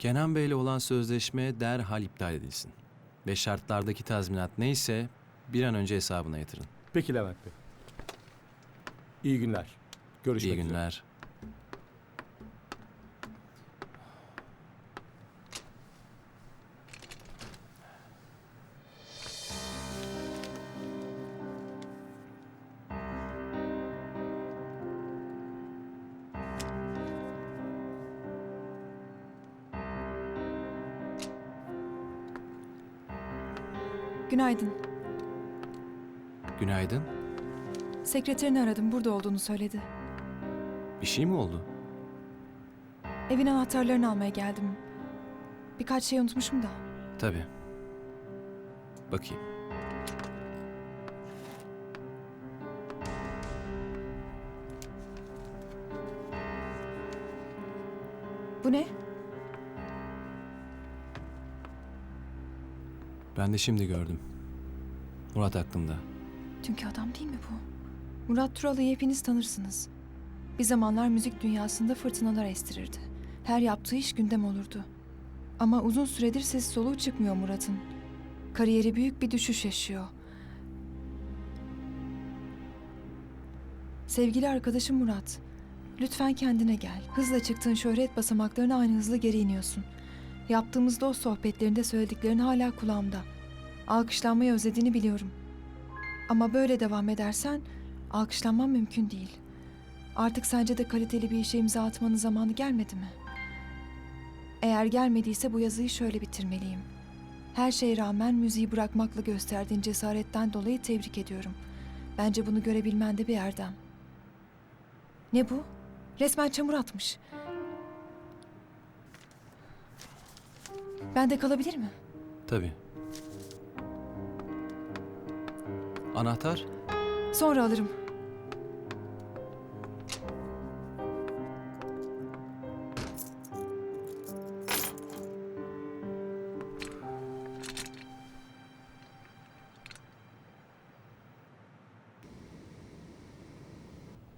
Kenan Bey'le olan sözleşme derhal iptal edilsin. Ve şartlardaki tazminat neyse bir an önce hesabına yatırın. Peki Levent Bey. İyi günler. Görüşmek İyi üzere. günler. Günaydın. Günaydın. Sekreterini aradım. Burada olduğunu söyledi. Bir şey mi oldu? Evin anahtarlarını almaya geldim. Birkaç şey unutmuşum da. Tabii. Bakayım. Bu ne? Ben de şimdi gördüm. Murat aklımda. Dünkü adam değil mi bu? Murat Turalı'yı hepiniz tanırsınız. Bir zamanlar müzik dünyasında fırtınalar estirirdi. Her yaptığı iş gündem olurdu. Ama uzun süredir ses soluğu çıkmıyor Murat'ın. Kariyeri büyük bir düşüş yaşıyor. Sevgili arkadaşım Murat, lütfen kendine gel. Hızla çıktığın şöhret basamaklarına aynı hızla geri iniyorsun. Yaptığımız dost sohbetlerinde söylediklerin hala kulağımda. Alkışlanmayı özlediğini biliyorum. Ama böyle devam edersen alkışlanman mümkün değil. Artık sence de kaliteli bir işe imza atmanın zamanı gelmedi mi? Eğer gelmediyse bu yazıyı şöyle bitirmeliyim. Her şeye rağmen müziği bırakmakla gösterdiğin cesaretten dolayı tebrik ediyorum. Bence bunu görebilmen de bir erdem. Ne bu? Resmen çamur atmış. Bende kalabilir mi? Tabii. Anahtar? Sonra alırım.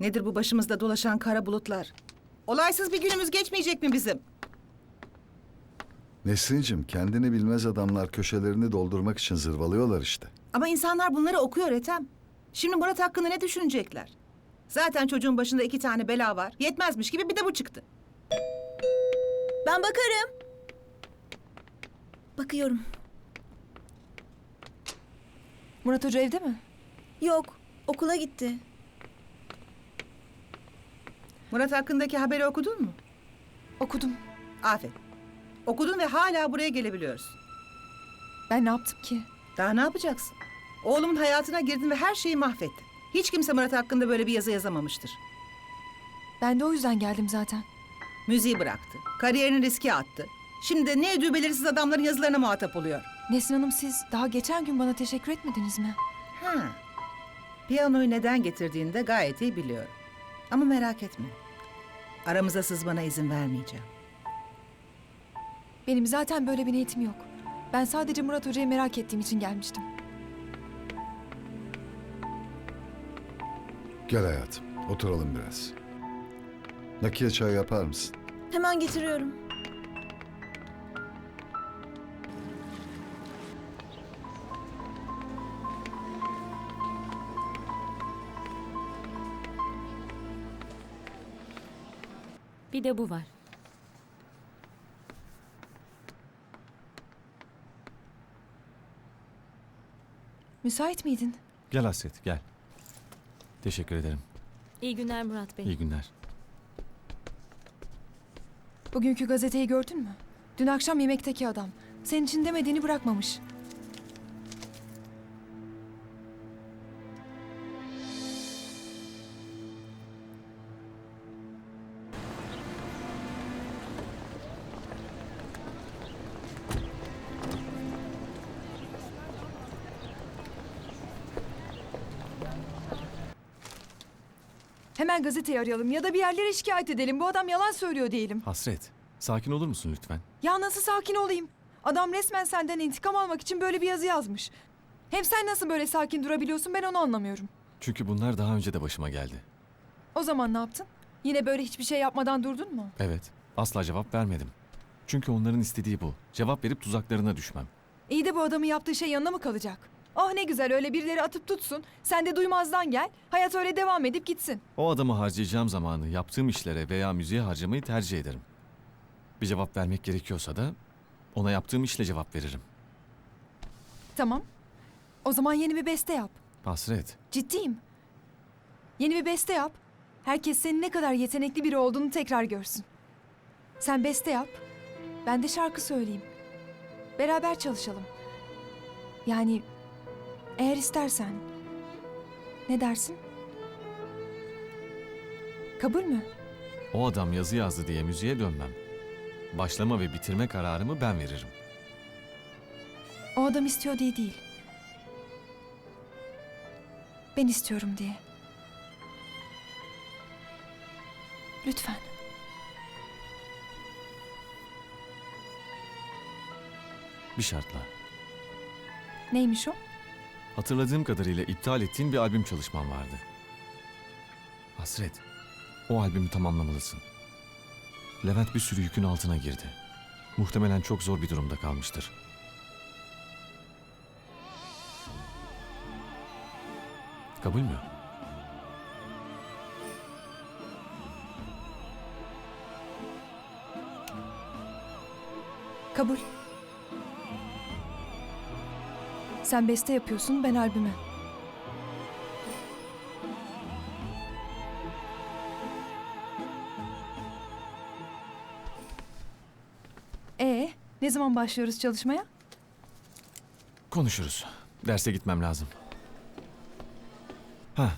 Nedir bu başımızda dolaşan kara bulutlar? Olaysız bir günümüz geçmeyecek mi bizim? Nesrin'cim kendini bilmez adamlar köşelerini doldurmak için zırvalıyorlar işte. Ama insanlar bunları okuyor Ethem. Şimdi Murat hakkında ne düşünecekler? Zaten çocuğun başında iki tane bela var. Yetmezmiş gibi bir de bu çıktı. Ben bakarım. Bakıyorum. Murat Hoca evde mi? Yok, okula gitti. Murat hakkındaki haberi okudun mu? Okudum. Aferin. Okudun ve hala buraya gelebiliyoruz. Ben ne yaptım ki? Daha ne yapacaksın? Oğlumun hayatına girdin ve her şeyi mahvettin. Hiç kimse Murat hakkında böyle bir yazı yazamamıştır. Ben de o yüzden geldim zaten. Müziği bıraktı. Kariyerini riske attı. Şimdi de ne ödüğü belirsiz adamların yazılarına muhatap oluyor. Nesrin Hanım siz daha geçen gün bana teşekkür etmediniz mi? Ha. Piyanoyu neden getirdiğini de gayet iyi biliyorum. Ama merak etme. Aramıza sızmana izin vermeyeceğim. Benim zaten böyle bir niyetim yok. Ben sadece Murat Hoca'yı merak ettiğim için gelmiştim. Gel hayatım oturalım biraz. Nakiye çay yapar mısın? Hemen getiriyorum. Bir de bu var. Müsait miydin? Gel Hasret gel. Teşekkür ederim. İyi günler Murat Bey. İyi günler. Bugünkü gazeteyi gördün mü? Dün akşam yemekteki adam. Senin için demediğini bırakmamış. Hemen gazeteyi arayalım ya da bir yerlere şikayet edelim. Bu adam yalan söylüyor diyelim. Hasret, sakin olur musun lütfen? Ya nasıl sakin olayım? Adam resmen senden intikam almak için böyle bir yazı yazmış. Hem sen nasıl böyle sakin durabiliyorsun ben onu anlamıyorum. Çünkü bunlar daha önce de başıma geldi. O zaman ne yaptın? Yine böyle hiçbir şey yapmadan durdun mu? Evet, asla cevap vermedim. Çünkü onların istediği bu. Cevap verip tuzaklarına düşmem. İyi de bu adamın yaptığı şey yanına mı kalacak? Oh ne güzel öyle birileri atıp tutsun. Sen de duymazdan gel. Hayat öyle devam edip gitsin. O adamı harcayacağım zamanı yaptığım işlere veya müziğe harcamayı tercih ederim. Bir cevap vermek gerekiyorsa da ona yaptığım işle cevap veririm. Tamam. O zaman yeni bir beste yap. Hasret, Ciddiyim. Yeni bir beste yap. Herkes senin ne kadar yetenekli biri olduğunu tekrar görsün. Sen beste yap. Ben de şarkı söyleyeyim. Beraber çalışalım. Yani eğer istersen. Ne dersin? Kabul mü? o adam yazı yazdı diye müziğe dönmem. Başlama ve bitirme kararımı ben veririm. O adam istiyor diye değil. Ben istiyorum diye. Lütfen. Bir şartla. Neymiş o? Hatırladığım kadarıyla iptal ettiğin bir albüm çalışman vardı. Hasret, o albümü tamamlamalısın. Levent bir sürü yükün altına girdi. Muhtemelen çok zor bir durumda kalmıştır. Kabul mü? Kabul. Sen beste yapıyorsun, ben albüme. Ee, ne zaman başlıyoruz çalışmaya? Konuşuruz. Derse gitmem lazım. Ha.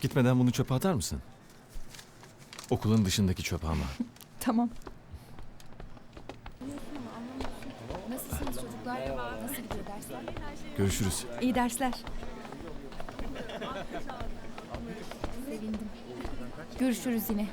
Gitmeden bunu çöpe atar mısın? Okulun dışındaki çöpe ama. Tamam. Görüşürüz. İyi dersler. Görüşürüz yine.